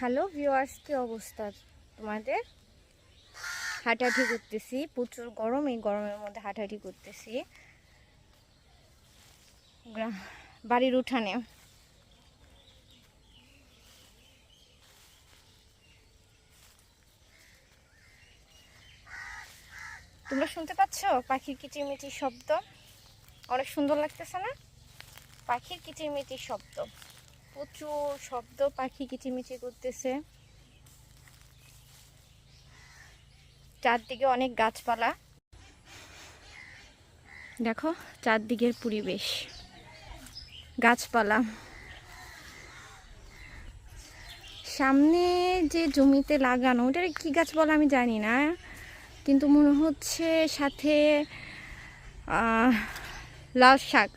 Hello viewers কি অবস্থা তোমাদের? হাঁটাহাঁটি করতেছি, প্রচুর গরম, এই গরমের মধ্যে হাঁটাহাঁটি করতেছি। বাড়ির উঠানে। তোমরা শুনতে পাচ্ছ পাখির কিচিরমিচির শব্দ? অনেক সুন্দর লাগতেছে না? পাখির কিচিরমিচির শব্দ। প্রচুর শব্দ, পাখি কিচিরমিচির করতেছে। চারদিকে অনেক গাছপালা। দেখো, চারদিকের পরিবেশ। গাছপালা। সামনে যে জমিতে লাগানো, ওটার কি গাছ বলে আমি জানি না, কিন্তু মনে হচ্ছে সাথে লাল শাক।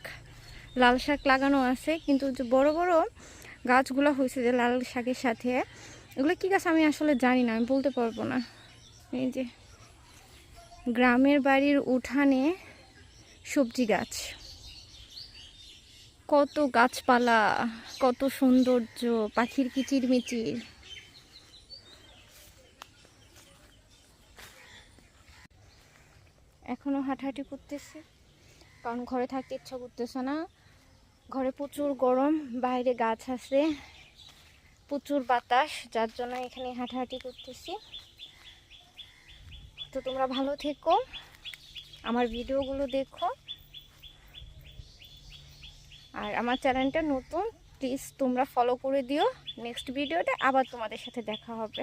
লাল শাক লাগানো আছে, কিন্তু যে বড় বড় গাছগুলো হয়েছে যে লাল শাকের সাথে, এগুলো কি গাছ আমি আসলে জানি না, আমি বলতে পারব না। এই যে গ্রামের বাড়ির উঠানে সবজি গাছ। কত গাছপালা, কত সৌন্দর্য, পাখির কিচিরমিচির। এখনও হাঁটাহাঁটি করতেছে, কারণ ঘরে থাকতে ইচ্ছা করতেছে না। ঘরে প্রচুর গরম, বাইরে গাছ আছে, প্রচুর বাতাস, যার জন্য এখানে হাঁটাহাঁটি করতেছি। তো তোমরা ভালো থেকো, আমার ভিডিওগুলো দেখো। আর আমার চ্যানেলটা নতুন প্লিজ তোমরা ফলো করে দিও। নেক্সট ভিডিওটা আবার তোমাদের সাথে দেখা হবে।